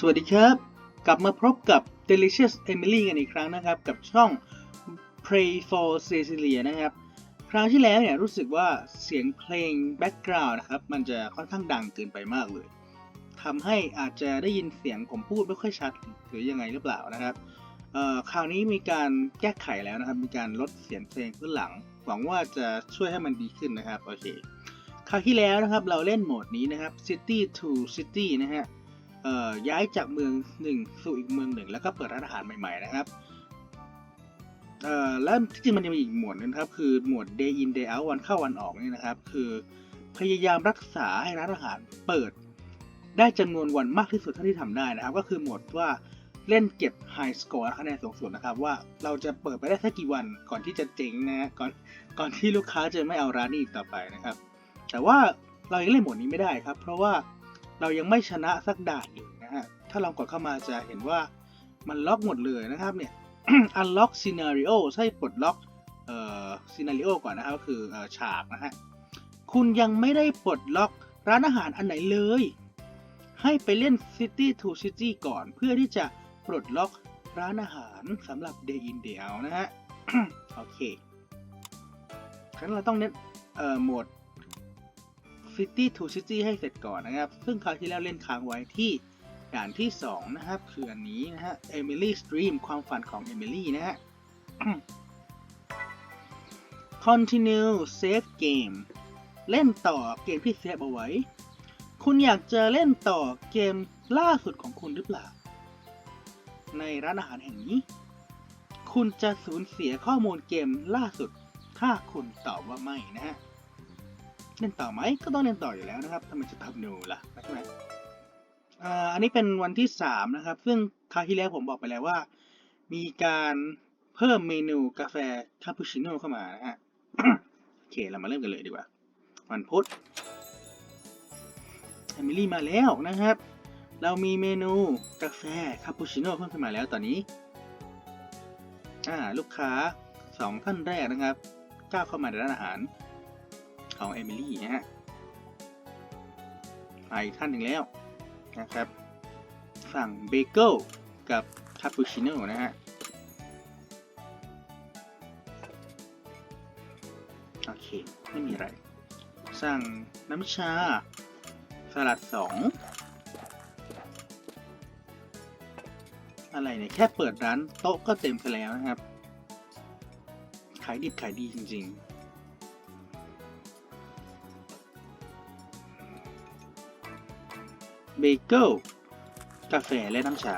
สวัสดีครับ กลับมาพบกับ Delicious Emily กันอีกครั้งนะครับ กับช่อง Pray for Cecilia นะครับ ครั้งที่แล้วเนี่ยรู้สึกว่าเสียงเพลง background นะครับ มันจะค่อนข้างดังเกินไปมากเลยทำให้อาจจะได้ยินเสียงผมพูดไม่ค่อยชัดหรือยังไงหรือเปล่านะครับคราวนี้มีการแก้ไขแล้วนะครับ มีการลดเสียงเพลงขึ้นหลัง หวังว่าจะช่วยให้มันดีขึ้นนะครับ โอเค คราวที่แล้วนะครับ เราเล่นโหมดนี้นะครับ City to City นะฮะ ย้ายจากเมืองหนึ่งสู่อีกเมืองหนึ่ง แล้วก็เปิดร้านอาหารใหม่ ๆ นะครับแล้วที่จริงมันจะมีอีกหมวดหนึงครับ คือหมวด day in day out วันเข้าวันออกนี่นะครับ คือพยายามรักษาให้ร้านอาหารเปิด ได้จำนวนวันมากที่สุดเท่าที่ทำได้นะครับ ก็คือหมวดว่าเล่นเก็บ high score คะแนนสูงสุดนะครับ ว่าเราจะเปิดไปได้สักกี่วันก่อนที่จะเจ๊งนะฮะก่อนก่อนที่ลูกค้าจะไม่เอาร้านนี้อีกต่อไปนะครับ แต่ว่าเรายังเล่นหมวดนี้ไม่ได้ครับ เพราะว่า เรายังไม่ชนะสักด่านเลยนะฮะ ถ้าลองกดเข้ามาจะเห็นว่ามันล็อกหมดเลยนะครับเนี่ย unlock scenario ใช่ปลดล็อกเอ่อ scenario ก่อนนะครับก็คือออฉากนะฮะ คุณยังไม่ได้ปลดล็อกร้านอาหารอันไหนเลย ให้ไปเล่น City to City ก่อน เพื่อที่จะปลดล็อกร้านอาหารสำหรับ Day in Day out นะฮะ โอเค ครั้นเราต้องเน้นเอ่อโหมด City to City ให้เสร็จก่อนนะครับ ซึ่งคราวที่แล้วเล่นค้างไว้ที่ด่านที่ 2 นะครับ คืออันนี้นะฮะ Emily Stream ความฝันของ Emily นะฮะ Continue Save Game เล่นต่อเกมที่เซฟเอาไว้ คุณอยากจะเล่นต่อเกมล่าสุดของคุณหรือเปล่า ในร้านอาหารแห่งนี้ คุณจะสูญเสียข้อมูลเกมล่าสุด ถ้าคุณตอบว่าไม่นะฮะ เล่นต่อไหมก็ต้องเล่นต่ออยู่แล้วนะครับทำไมจะทำนูล่ะใช่ไหมอันนี้เป็นวันที่สามนะครับ ซึ่งคราวที่แล้วผมบอกไปแล้วว่า มีการเพิ่มเมนูกาแฟคาปูชิโน่เข้ามานะฮะโอเคเรามาเริ่มกันเลยดีกว่า วันพุธแอมิลี่มาแล้วนะครับ เรามีเมนูกาแฟคาปูชิโน่เพิ่มขึ้นมาแล้วตอนนี้อ่าลูกค้าสองท่านแรกนะครับก้าวเข้ามาในร้านอาหาร ของเอมิลี่นะฮะมาอีกท่านหนึ่งแล้วนะครับ สั่งเบเกิลกับคาปูชิโน่นะฮะโอเค ไม่มีอะไร สั่งน้ำชา สลัดสองอะไรเนี่ย แค่เปิดร้านโต๊ะก็เต็มไปแล้วนะครับ ขายดิบขายดีจริง ๆ เบเกิลกาแฟและน้ำชา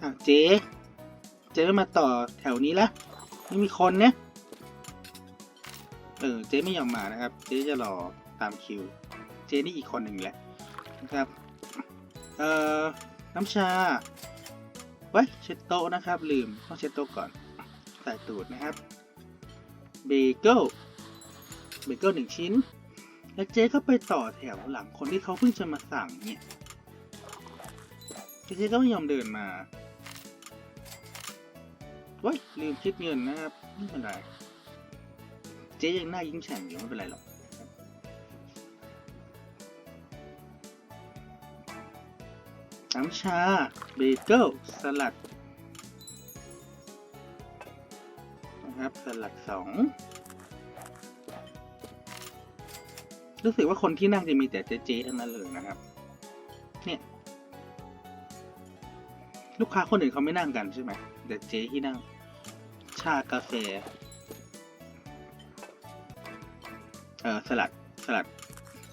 อะเจ๊เจ๊ไม่มาต่อแถวนี้ละไม่มีคนเนี่ยเออเจ๊ไม่ยอมมานะครับ เจ๊จะรอตามคิว เจ๊นี่อีกคนหนึ่งแหละนะครับ เอ่อ น้ำชา ไว้เช็ดโต๊ะนะครับ ลืมต้องเช็ดโต๊ะก่อนใส่ตูดนะครับ เบเกิล เบเกิลหนึ่งชิ้น แล้วเจ๊ก็ไปต่อแถวหลังคนที่เขาเพิ่งจะมาสั่งเนี่ยเจ๊ก็ไม่ยอมเดินมาว้ยลืมคิดเงินนะครับไม่เป็นไรเจ๊ยังหน้ายิ้มแฉ่งอยู่ไม่เป็นไรหรอกน้ำชาเบเกิลสลัดนะครับสลัดสอง รู้สึกว่าคนที่นั่งจะมีแต่เจ๊ๆทั้งนั้นเลยนะครับ เนี่ย ลูกค้าคนอื่นเขาไม่นั่งกันใช่ไหมแต่เจ๊ที่นั่ง ชากาแฟเออสลัดสลัด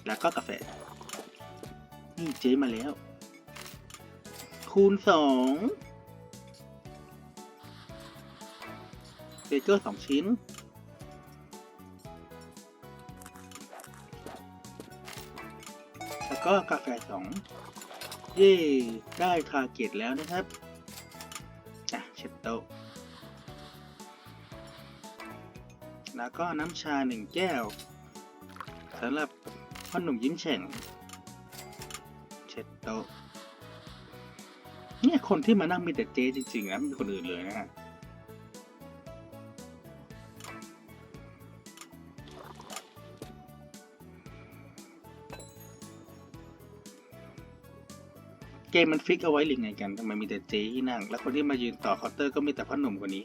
แล้วก็กาแฟ นี่เจ๊มาแล้ว คูณสองเบเกอร์สองชิ้น แล้วก็กาแฟสองเย่ได้ทาร์เก็ตแล้วนะครับอะเช็ดโต๊ะแล้วก็น้ำชาหนึ่งแก้วสำหรับพ่อหนุ่มยิ้มแฉ่ง เช็ดโต๊ะเนี่ยคนที่มานั่งมีแต่เจ๊จริงๆนะไม่มีคนอื่นเลยนะฮะ เกมมันฟิกเอาไว้หรือไงกันทำไมมีแต่เจ๊ที่นั่ง แล้วคนที่มายืนต่อเคาน์เตอร์ก็มีแต่พ่อหนุ่มคนนี้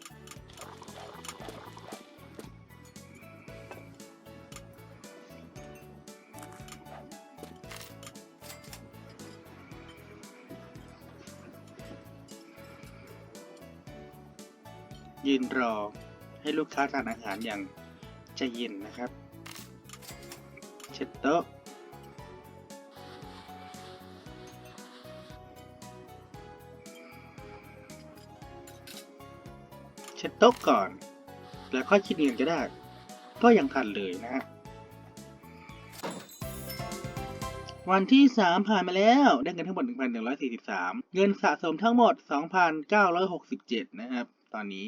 ยืนรอให้ลูกค้าทานอาหารอย่างใจเย็นนะครับ เช็ดโต๊ะ ช็ดโต๊ะก่อน แล้วค่อยคิดเงินก็ได้ ก็ยังทันเลยนะฮะวันที่ 3 ผ่านมาแล้วได้เงินทั้งหมด 1,143 เงินสะสมทั้งหมด 2,967 นะครับ ตอนนี้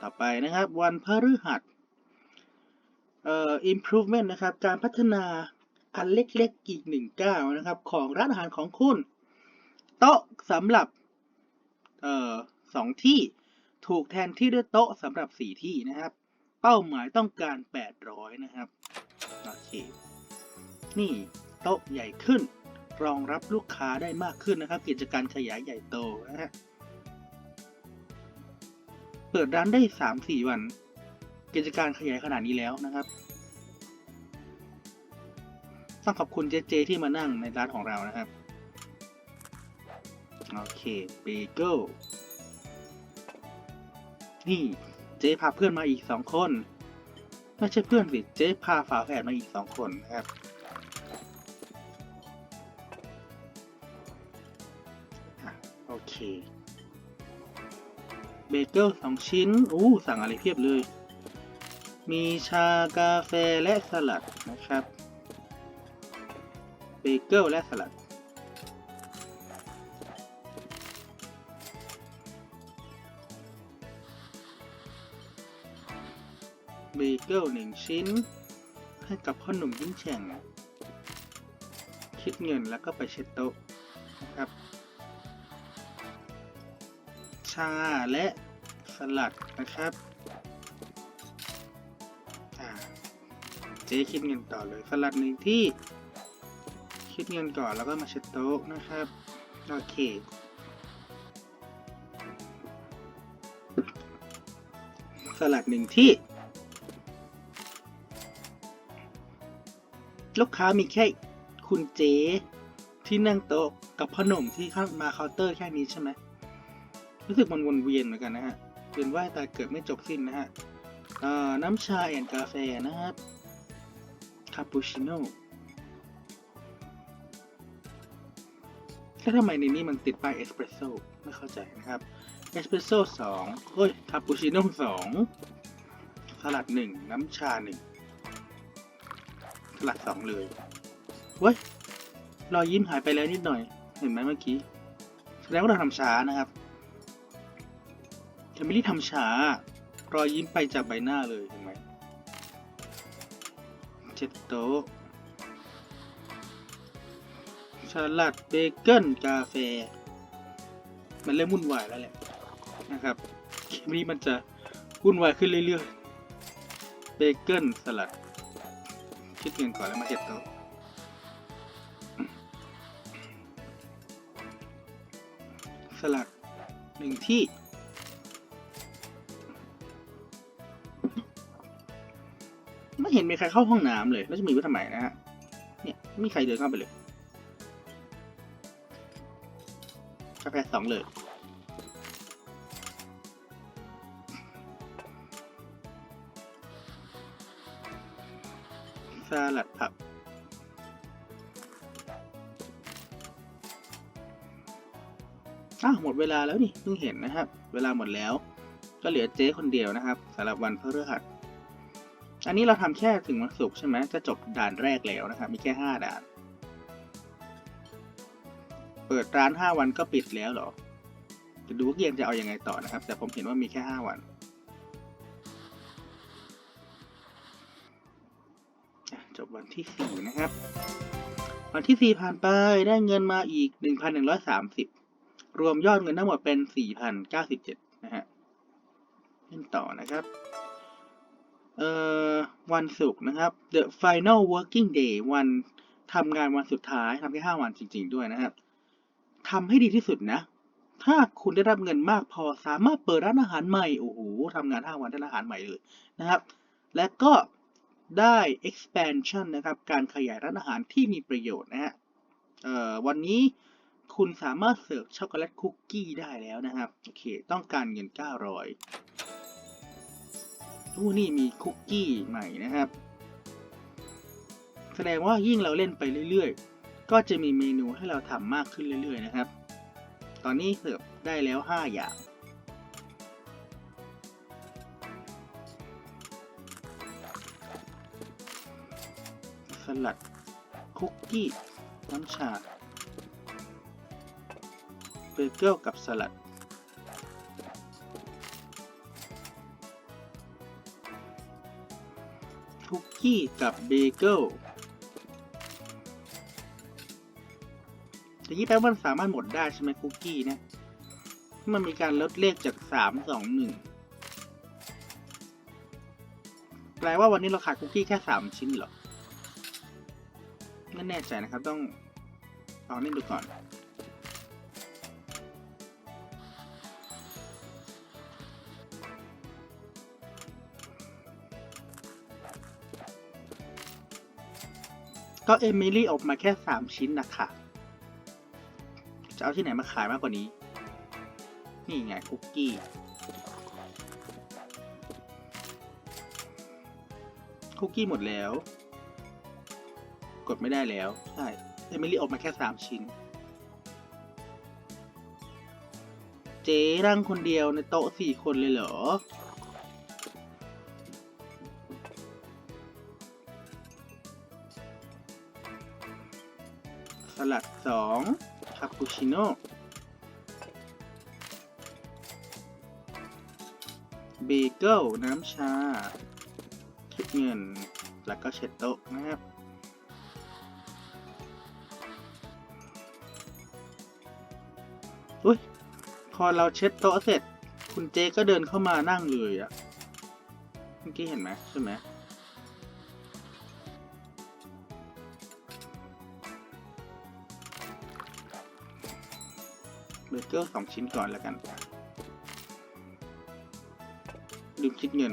ต่อไปนะครับ วันพฤหัสเอ่อ improvement นะครับ การพัฒนาอันเล็กๆอีกหนึ่งก้าวนะครับ ของร้านอาหารของคุณ โต๊ะสำหรับ เอ่อ สองที่ ถูกแทนที่ด้วยโต๊ะสำหรับสี่ที่นะครับ เป้าหมายต้องการ 800 นะครับ โอเค นี่โต๊ะใหญ่ขึ้น รองรับลูกค้าได้มากขึ้นนะครับ กิจการขยายใหญ่โตนะฮะ เปิดร้านได้ 3-4 วัน กิจการขยายขนาดนี้แล้วนะครับต้องขอบคุณเจเจที่มานั่งในร้านของเรานะครับ โอเคเบเกิล นี่เจ๊พาเพื่อนมาอีกสองคน ไม่ใช่เพื่อนสิเจ๊พาฝาแฝดมาอีกสองคนนะครับโอเคเบเกิลสองชิ้นอู้สั่งอะไรเพียบเลย มีชากาแฟและสลัดนะครับ เบเกิลและสลัด เกิลหนึ่งชิ้น ให้กับพ่อหนุ่มยิ้มแฉ่ง คิดเงินแล้วก็ไปเช็ดโต๊ะนะครับ ชาและสลัดนะครับเจ๊คิดเงินต่อเลยสลัดหนึ่งที่ คิดเงินก่อนแล้วก็มาเช็ดโต๊ะนะครับโอเคสลัดหนึ่งที่ ลูกค้ามีแค่คุณเจ๊ที่นั่งโต๊ะกับพ่อหนุ่มที่เข้ามาเคาน์เตอร์แค่นี้ใช่ไหมรู้สึกมันวนเวียนเหมือนกันนะฮะเวียนว่ายตายเกิดไม่จบสิ้นนะฮะน้ำชาแอนกาแฟนะครับคาปูชิโน่แล้วทำไมในนี้มันติดป้ายเอสเปรสโซ่ไม่เข้าใจนะครับเอสเปรสโซ่สองเฮ้ยคาปูชิโน่สองสลัดหนึ่งน้ำชาหนึ่ง สลัดสองเลยเว้ยรอยยิ้มหายไปแล้วนิดหน่อย เห็นไหมเมื่อกี้ แสดงว่าเราทำช้านะครับแคมิลี่ทำช้า รอยยิ้มไปจากใบหน้าเลยเห็นไหมเช็ดโต๊ะสลัดเบเกิลกาแฟ มันเริ่มวุ่นวายแล้วแหละนะครับแคมิลี่มันจะวุ่นวายขึ้นเรื่อยๆ เบเกิลสลัด คิดเงินก่อนแล้วมาเช็ดต๊ะสลัดหนึ่งที่ ไม่เห็นมีใครเข้าห้องน้ำเลย แล้วจะมีไว้ทำไมนะฮะ เนี่ยไม่มีใครเดินเข้าไปเลยกาแฟสองเลย ลัดผัก อ้าวหมดเวลาแล้วนี่เพิ่งเห็นนะครับ เวลาหมดแล้ว ก็เหลือเจ๊คนเดียวนะครับสำหรับวันพฤหัสอันนี้เราทำแค่ถึงวันศุกร์ใช่ไหมจะจบด่านแรกแล้วนะครับ มีแค่ห้าด่าน เปิดร้านห้าวันก็ปิดแล้วเหรอจะดูว่าเกมจะเอาอยัางไงต่อนะครับ แต่ผมเห็นว่ามีแค่ห้าวัน ที่สี่นะครับ วันที่สี่ผ่านไปได้เงินมาอีกหนึ่งพันหนึ่งร้อยสามสิบรวมยอดเงินทั้งหมดเป็น 4,097 นะฮะเล่นต่อนะครับเอ่อวันศุกร์นะครับ The final working day วันทำงานวันสุดท้ายทำแค่ห้าวันจริง ๆ ด้วยนะครับทำให้ดีที่สุดนะ ถ้าคุณได้รับเงินมากพอสามารถเปิดร้านอาหารใหม่ โอ้โหทำงานห้าวันได้ร้านอาหารใหม่เลยนะครับ และก็ ได้ expansion นะครับ การขยายร้านอาหารที่มีประโยชน์นะฮะวันนี้คุณสามารถเสิร์ฟช็อกโกแลตคุกกี้ได้แล้วนะครับ โอเค ต้องการเงิน 900อู้นี่มีคุกกี้ใหม่นะครับ แสดงว่ายิ่งเราเล่นไปเรื่อยๆ ก็จะมีเมนูให้เราทำมากขึ้นเรื่อยๆนะครับ ตอนนี้เสิร์ฟได้แล้ว 5 อย่าง สลัด คุกกี้น้ำชา เบเกิลกับสลัด คุกกี้กับเบเกิลอย่างนี้แปลว่ามันสามารถหมดได้ใช่ไหมคุกกี้นะมันมีการลดเลขจากสามสองหนึ่งแปลว่าวันนี้เราขายคุกกี้แค่สามชิ้นเหรอ แน่ใจนะครับต้องลองเล่นดูก่อน ก็เอมิลี่ออกมาแค่สามชิ้นนะคะ จะเอาที่ไหนมาขายมากกว่านี้ นี่ไงคุกกี้คุกกี้หมดแล้ว กดไม่ได้แล้ว ใช่เอมิลี่ออกมาแค่สามชิ้น เจ๊นั่งคนเดียวในโต๊ะสี่คนเลยเหรอ สลัดสองคาปูชิโน่เบเกิลน้ำชา คิดเงิน แล้วก็เช็ดโต๊ะนะครับ พอเราเช็ดโต๊ะเสร็จ คุณเจก็เดินเข้ามานั่งเลยอะเมื่อกี้เห็นไหมใช่ไหมเบร์เกอร์สองชิ้นก่อนแล้วกัน ลืมคิดเงิน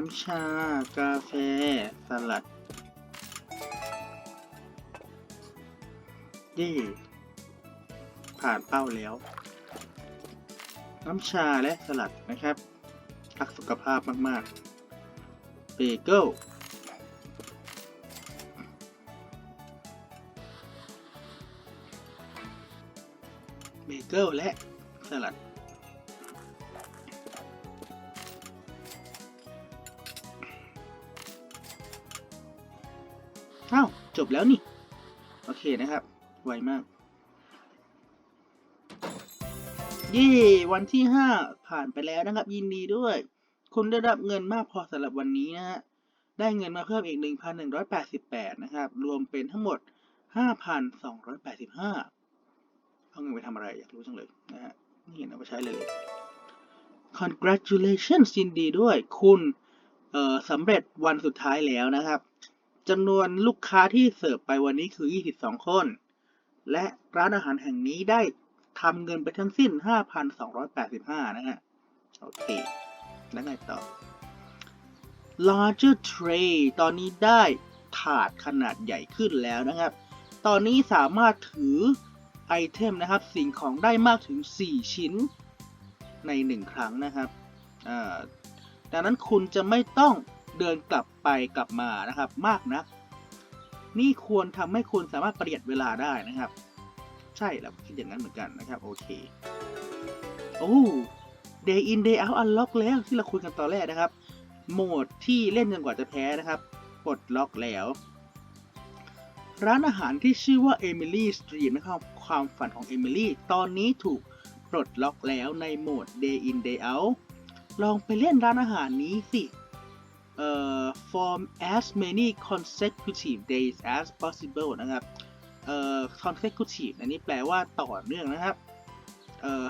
น้ำชา กาแฟ สลัดเย่ผ่านเป้าแล้ว น้ำชาและสลัดนะครับรักสุขภาพมากๆ เบเกิลเบเกิลและสลัด จบแล้วนี่ โอเคนะครับ ไวมาก เย่วันที่ห้าผ่านไปแล้วนะครับ ยินดีด้วย คุณได้รับเงินมากพอสำหรับวันนี้นะฮะ ได้เงินมาเพิ่มอีก 1,188 นะครับ รวมเป็นทั้งหมด 5,285 เอาเงินไปทำอะไรอยากรู้จังเลยนะฮะไม่เห็นเอาไปใช้เลยเลย congratulations ยินดีด้วย คุณสำเร็จวันสุดท้ายแล้วนะครับ จำนวนลูกค้าที่เสิร์ฟไปวันนี้คือ 22 คน และร้านอาหารแห่งนี้ได้ทำเงินไปทั้งสิ้น 5,285 นะฮะ โอเค แล้วไงต่อ larger tray ตอนนี้ได้ถาดขนาดใหญ่ขึ้นแล้วนะครับ ตอนนี้สามารถถือไอเทมนะครับ สิ่งของได้มากถึง 4 ชิ้นใน 1 ครั้งนะครับดังนั้นคุณจะไม่ต้อง เดินกลับไปกลับมานะครับมากนะนี่ควรทำให้คุณสามารถประหยัดเวลาได้นะครับ ใช่แล้วคิดอย่างนั้นเหมือนกันนะครับ โอเค โอ้ day in day out unlock แล้วที่เราคุยกันตอนแรกนะครับ โหมดที่เล่นจนกว่าจะแพ้นะครับปลดล็อกแล้ว ร้านอาหารที่ชื่อว่า Emily Stream นะครับความฝันของ Emily ตอนนี้ถูกปลดล็อกแล้วในโหมด day in day out ลองไปเล่นร้านอาหารนี้สิ form as many consecutive days as possible นะครับ consecutive อันนี้แปลว่าต่อเนื่องนะครับ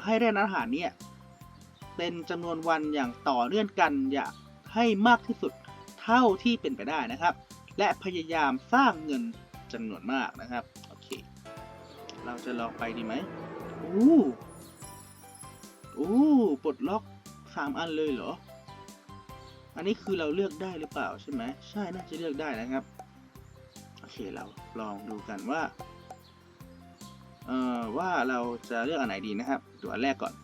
ให้เล่นร้อาหารเนี่ยเป็นจำนวนวันอย่างต่อเนื่องกันอย่าให้มากที่สุดเท่าที่เป็นไปได้นะครับ และพยายามสร้างเงินจำนวนมากนะครับ โอเค เราจะลองไปดีไหมอู้อู้ปลดล็อกสามอันเลยเหรอ อันนี้คือเราเลือกได้หรือเปล่าใช่ไหมใช่น่าจะเลือกได้นะครับ โอเคเราลองดูกันว่าเอ่อว่าเราจะเลือกอันไหนดีนะครับดูอันแรกก่อน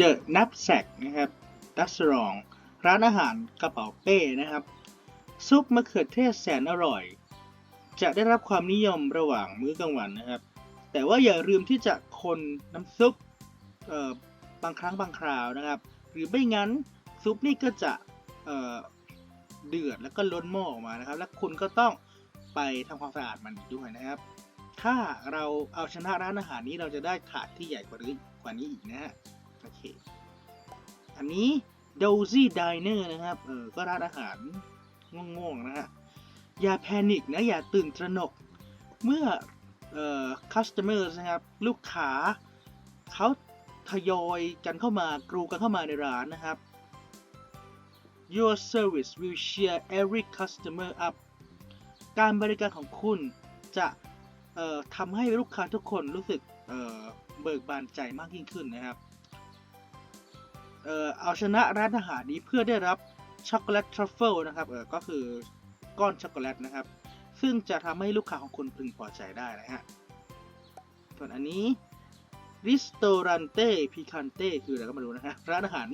The Knapsack นะครับ r e s t a u r a n t ร้านอาหารกระเป๋าเป้นะครับ ซุปมะเขือเทศแสนอร่อย จะได้รับความนิยมระหว่างมื้อกลางวันนะครับ แต่ว่าอย่าลืมที่จะคนน้ำซุปเอ่อบางครั้งบางคราวนะครับ หรือไม่งั้นซุปนี่ก็จะ เเดือดแล้วก็ล้นหม้อออกมานะครับ และคุณก็ต้องไปทำความสะอาดมันอีกด้วยนะครับ ถ้าเราเอาชนะร้านอาหารนี้เราจะได้ถาดที่ใหญ่กว่านี้กว่านี้อีกนะฮะโอเค อันนี้ Dozy Diner นะครับเออก็ร้านอาหารง่วงๆนะฮะอย่าแพนิคนะอย่าตื่นตระหนก เมื่อเอ่อ customers นะครับลูกค้าเขาทยอยกันเข้ามากรูกันเข้ามาในร้านนะครับ Your service will cheer every customer up การบริการของคุณจะทำให้ลูกค้าทุกคนรู้สึกเเบิกบานใจมากยิ่งขึ้นนะครับเออเอาชนะร้านอาหารนี้เพื่อได้รับช็อกโกแลตทรัฟเฟิลนะครับเออก็คือก้อนช็อกโกแลตนะครับ ซึ่งจะทำให้ลูกค้าของคุณพึงพอใจได้นะฮะส่วนอันนี้ Ristorante Picante คืออะไรก็ไม่รู้นะฮะร้านอาหาร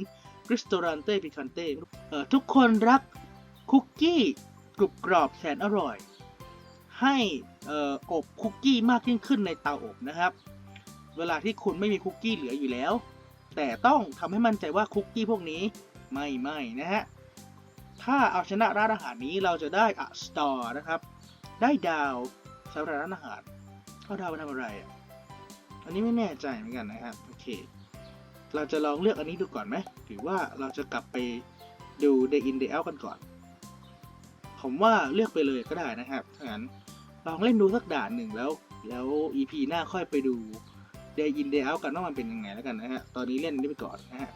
Ristorante Picante เอ่อทุกคนรักคุกกี้กรุบกรอบแสนอร่อย ให้อออบคุกกี้มากยิ่งขึ้นในเตาอบนะครับ เวลาที่คุณไม่มีคุกกี้เหลืออยู่แล้ว แต่ต้องทำให้มั่นใจว่าคุกกี้พวกนี้ไม่ไหม้นะฮะถ้าเอาชนะร้านอาหารนี้เราจะได้อะสตอร์นะครับ ได้ดาวสำหรับร้านอาหารเอาดาวไปทำอะไรอะอันนี้ไม่แน่ใจเหมือนกันนะครับ โอเค เราจะลองเลือกอันนี้ดูก่อนไหมหรือว่าเราจะกลับไปดู Day in Day out กันก่อน ผมว่าเลือกไปเลยก็ได้นะครับถ้างั้นลองเล่นดูสักด่านหนึ่งแล้ว แล้ว EP หน้าค่อยไปดู Day in Day out กันว่ามันเป็นยังไงแล้วกันนะฮะ ตอนนี้เล่นนี้ไปก่อนนะฮะ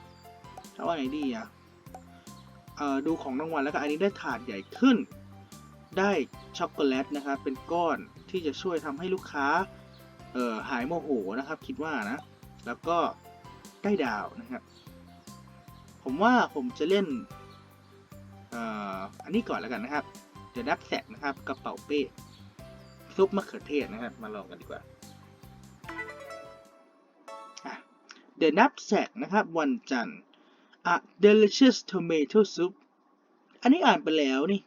ถ้าว่าไหนดีอะดูของรางวัลแล้วก็อันนี้ได้ถาดใหญ่ขึ้น ได้ช็อกโกแลตนะครับ เป็นก้อนที่จะช่วยทำให้ลูกค้าหายโมโหนะครับ คิดว่านะ แล้วก็ ได้ดาวนะครับ ผมว่าผมจะเล่นอันนี้ก่อนแล้วกันนะครับ เดี๋ยวนับแสกนะครับกระเป๋าเป้ซุปมะเขือเทศนะครับ มาลองกันดีกว่าอะ The Knapsack นะครับ วันจันทร์ A delicious tomato soup อันนี้อ่านไปแล้วนี่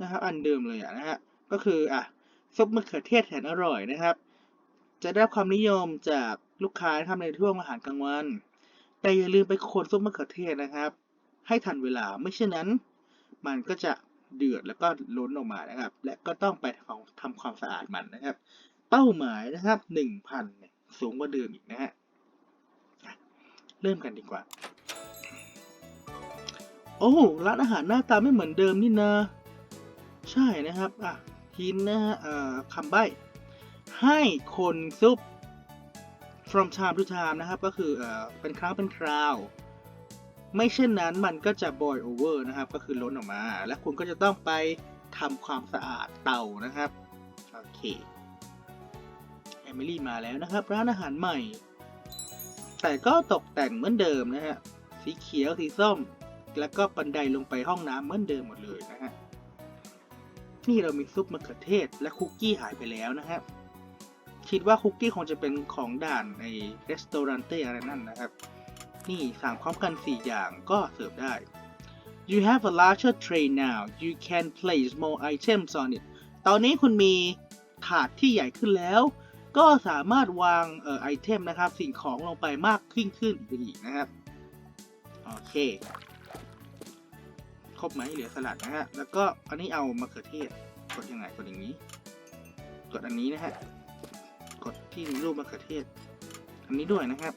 นะครับ อันเดิมเลยอะนะฮะก็คืออะซุปมะเขือเทศแสนอร่อยนะครับ จะได้รับความนิยมจาก ลูกค้านะครับในช่วงอาหารกลางวัน แต่อย่าลืมไปคนซุปมะเขือเทศนะครับ ให้ทันเวลาไม่เช่นนั้น มันก็จะเดือดแล้วก็ล้นออกมานะครับ และก็ต้องไปทำความสะอาดมันนะครับ เป้าหมายนะครับหนึ่งพันเนี่ยสูงกว่าเดิมอีกนะฮะเริ่มกันดีกว่า โอ้ร้านอาหารหน้าตาไม่เหมือนเดิมนี่นะ ใช่นะครับ อะทินนะฮะคำใบ้ ให้คนซุป from time to time นะครับ ก็คือเออเป็นครั้งเป็นคราว ไม่เช่นนั้นมันก็จะ boil over นะครับ ก็คือล้นออกมา และคุณก็จะต้องไปทำความสะอาดเตานะครับ โอเคเอมิลี่มาแล้วนะครับ ร้านอาหารใหม่ แต่ก็ตกแต่งเหมือนเดิมนะฮะ สีเขียว สีส้ม แล้วก็บันไดลงไปห้องน้ำเหมือนเดิมหมดเลยนะฮะ นี่เรามีซุปมะเขือเทศและคุกกี้หายไปแล้วนะครับ คิดว่าคุกกี้คงจะเป็นของด่านในรีสตอรันเต้อะไรนั่นนะครับ นี่สั่งพร้อมกัน 4 อย่างก็เสิร์ฟได้ You have a larger tray now you can place more items on it ตอนนี้คุณมีถาดที่ใหญ่ขึ้นแล้ว ก็สามารถวางเอ่อไอเทมนะครับ สิ่งของลงไปมากขึ้นขึ้นอีกนะครับ โอเค ครบไหมเหลือสลัดนะฮะ แล้วก็อันนี้เอามะเขือเทศ กดยังไง กดอย่างนี้ กดอันนี้นะฮะ กดที่รูปมะเขือเทศ อันนี้ด้วยนะครับ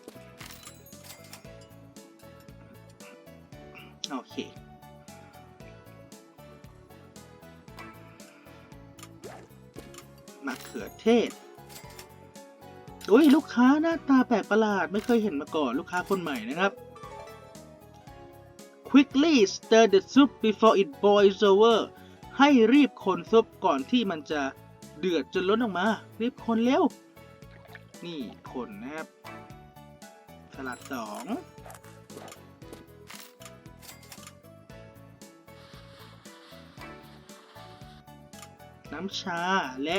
โอเค มะเขือเทศอุ้ยลูกค้าหน้าตาแปลกประหลาดไม่เคยเห็นมาก่อนลูกค้าคนใหม่นะครับ quickly stir the soup before it boils over ให้รีบคนซุปก่อนที่มันจะเดือดจนล้นออกมา รีบคนเร็ว นี่คนนะครับ สลัดสองน้ำชาและ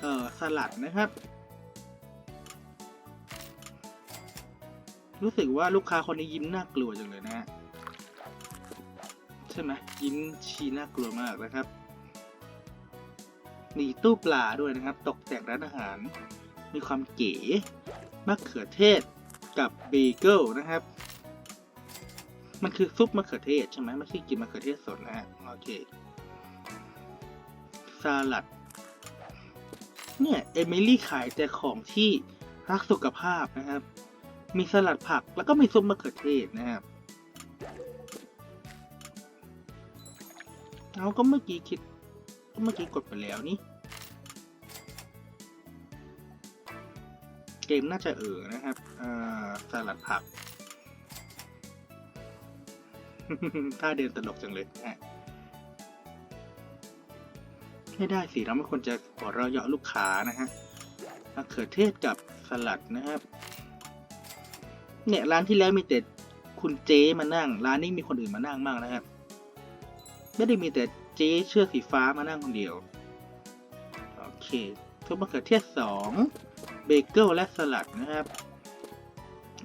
เอ่อ สลัดนะครับ รู้สึกว่าลูกค้าคนนี้ยิ้มน่ากลัวจังเลยนะฮะใช่ไหมยิ้มชี้น่ากลัวมากนะครับ มีตู้ปลาด้วยนะครับ ตกแต่งร้านอาหาร มีความเก๋มะเขือเทศกับเบเกิลนะครับ มันคือซุปมะเขือเทศใช่ไหมไม่ใช่กินมะเขือเทศสดนะฮะโอเคสลัด เนี่ยเอมิลี่ขายแต่ของที่รักสุขภาพนะครับ มีสลัดผักแล้วก็มีซุปมะเขือเทศนะครับเอาก็เมื่อกี้คิดก็เมื่อกี้กดไปแล้วนี่ เกมน่าจะเออนะครับสลัดผัก ถ้าเดินตลกจังเลยฮะไม่ได้สิเราไม่ควรจะหัวเราเยาะลูกค้านะฮะมะเขือเทศกับสลัดนะครับ เนี่ยร้านที่แล้วมีแต่คุณเจ๊มานั่ง ร้านนี้มีคนอื่นมานั่งมากนะครับ ไม่ได้มีแต่เจ๊เชือกสีฟ้ามานั่งคนเดียว โอเคซุปมะเขือเทศสอง เบเกิลและสลัดนะครับ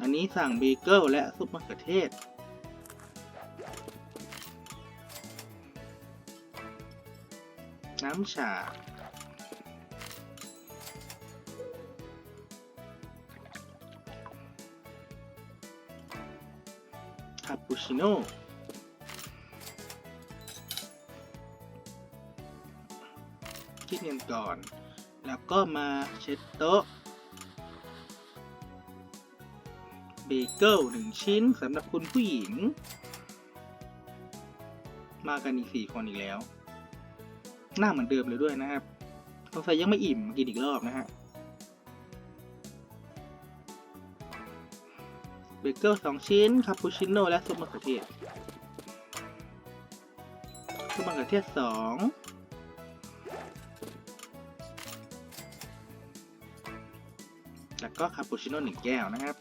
อันนี้สั่งเบเกิลและซุปมะเขือเทศ น้ำชา คาปูชิโน่คิดเงินก่อน แล้วก็มาเช็ดโต๊ะ เบเกิลหนึ่งชิ้นสำหรับคุณผู้หญิง มากันอีกสี่คนอีกแล้ว หน้าเหมือนเดิมเลยด้วยนะครับสงสัยยังไม่อิ่มกินอีกรอบนะฮะเบเกิลสองชิ้นคาปูชิโน่และซุปมะเขือเทศซุปมะเขือเทศสองแล้วก็คาปูชิโน่หนึ่งแก้วนะครับ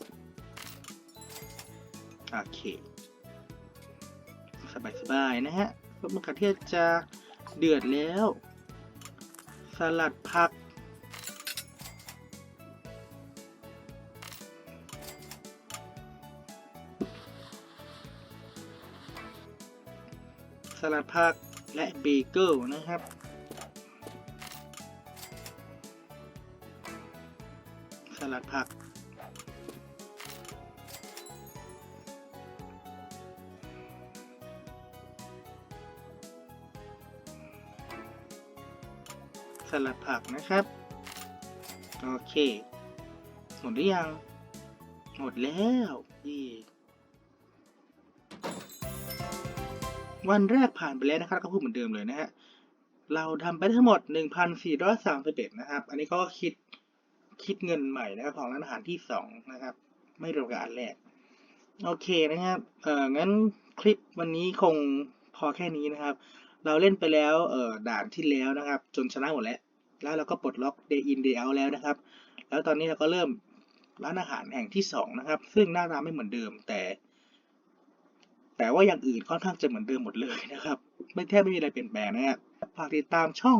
โอเค สบายๆนะฮะซุปมะเขือเทศจะเดือดแล้ว สลัดผัก สลัดผักและเบเกิลนะครับสลัดผัก ลัดผักนะครับ โอเค หมดหรือยัง หมดแล้วยี่วันแรกผ่านไปแล้วนะครับ ก็พูดเหมือนเดิมเลยนะฮะ เราทำไปทั้งหมด 1,431นะครับ อันนี้ก็คิดคิดเงินใหม่นะครับของร้านอาหารที่2นะครับ ไม่รวมกับอันแรก โอเคนะครับ เอ่องั้นคลิปวันนี้คงพอแค่นี้นะครับ เราเล่นไปแล้ว เออด่านที่แล้วนะครับ จนชนะหมดแล้ว แล้วเราก็ปลดล็อก day in day out แล้วนะครับ แล้วตอนนี้เราก็เริ่มร้านอาหารแห่งที่ 2 นะครับ ซึ่งหน้าตาไม่เหมือนเดิมแต่ แต่ว่าอย่างอื่นค่อนข้างจะเหมือนเดิมหมดเลยนะครับ ไม่แทบไม่มีอะไรเปลี่ยนแปลงนะครับฝากติดตามช่อง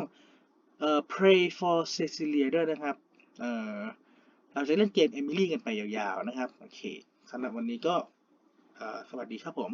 เอ่อ Pray for Cecilia ด้วยนะครับเอ่อเราจะเล่นเกม Emily กันไปยาวๆนะครับ โอเคสำหรับวันนี้ก็สวัสดีครับผม